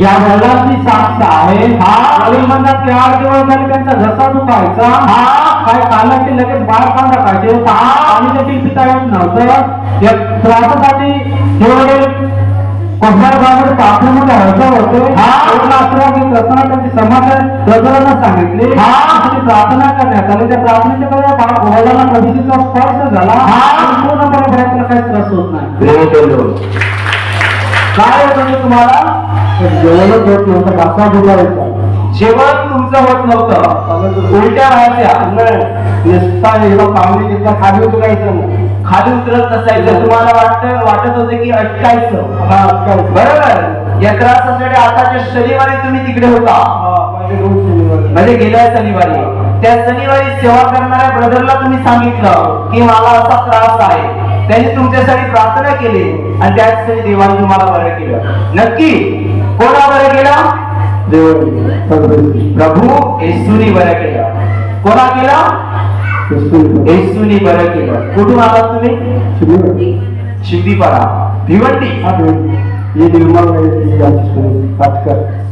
या वडिलांची साक्ष आहे. हा. वडील म्हणतात की आठ दिवस झाले त्यांचा घसा दुखायचा. हा. काय कालाची लगेच बाळ काढ टाकायचे हा. आणि देखील पिता येत नव्हतं. या त्रासासाठी हे वडील कोणत्या होते. हा. त्यांची समाधान सांगितले. हा. आणि प्रार्थना करण्यात आली. त्या प्रार्थनेच्या वेळेला वडिलांना स्पर्श झाला. हा. पूर्णपणे त्याला काही त्रास होत नाही. काय होत तुम्हाला? जेवणच होत नव्हतं घासा दुखायचा जेवण तुमचं होत नव्हतं. उलट्या व्हायच्या नुसता एकदा पावली घेतला खाली उतरायचं खाली उतरत नसायचं. तुम्हाला वाटत वाटत होतं की अटकायचं. हा काय बरोबर. या त्रासासाठी आताच्या शनिवारी तुम्ही तिकडे होता. म्हणजे गेल्या शनिवारी. त्या शनिवारी सेवा करणाऱ्या ब्रदरला तुम्ही सांगितलं की मला असा त्रास आहे. त्यांनी तुमच्यासाठी प्रार्थना केली आणि त्यासाठी देवाने तुम्हाला बरं केलं. नक्की. कोणा बरं केलं प्रभू येशूनी बरं केलं कोणा केलं येशूनी बरं केलं कुठून आलात तुम्ही? शिंदीपाडा. भिवंडी.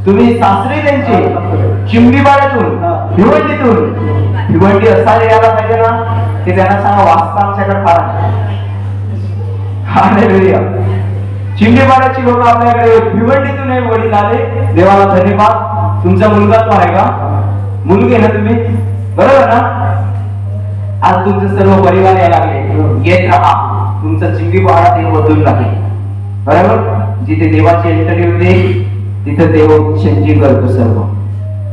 तुम्ही सासरी त्यांचे? चिंबीबाड्यातून भिवंडीतून. भिवंडी असायला यायला पाहिजे ना? ते त्यांना सांगा वाचता आमच्याकडे फार हालेलुया. चिंबीपाड्याची लोक आपल्याकडे भिवंडीतून वडील आले. देवाला धन्यवाद. तुमचा मुलगा तो आहे का? मुलगी ना तुम्ही? बरोबर ना? आज तुमचे सर्व परिवार यायला लागले. येत राहा. तुमचा चिंबीपाडा देव बदलून लागेल बरोबर? जिथे देवाची एंटरी होते तिथे देव शंजी करतो सर्व.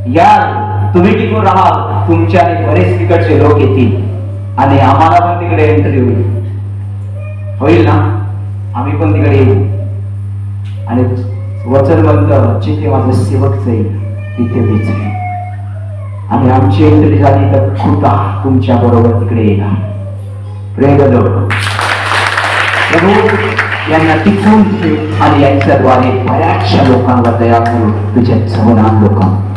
या तुम्ही टिकून राहाल. तुमच्या बरेच तिकडचे लोक येतील. आणि आम्हाला पण तिकडे एंट्री होईल. वचनवंत जिथे माझं सेवक जाईल तिथे मी जाईल आणि आमची एंट्री झाली तर खुदा तुमच्या बरोबर तिकडे येणार. प्रेम प्रभू यांना टिकवून ठेव आणि यांच्याद्वारे बऱ्याचशा लोकांवर दया करून तुझ्या जवळ लोकांना.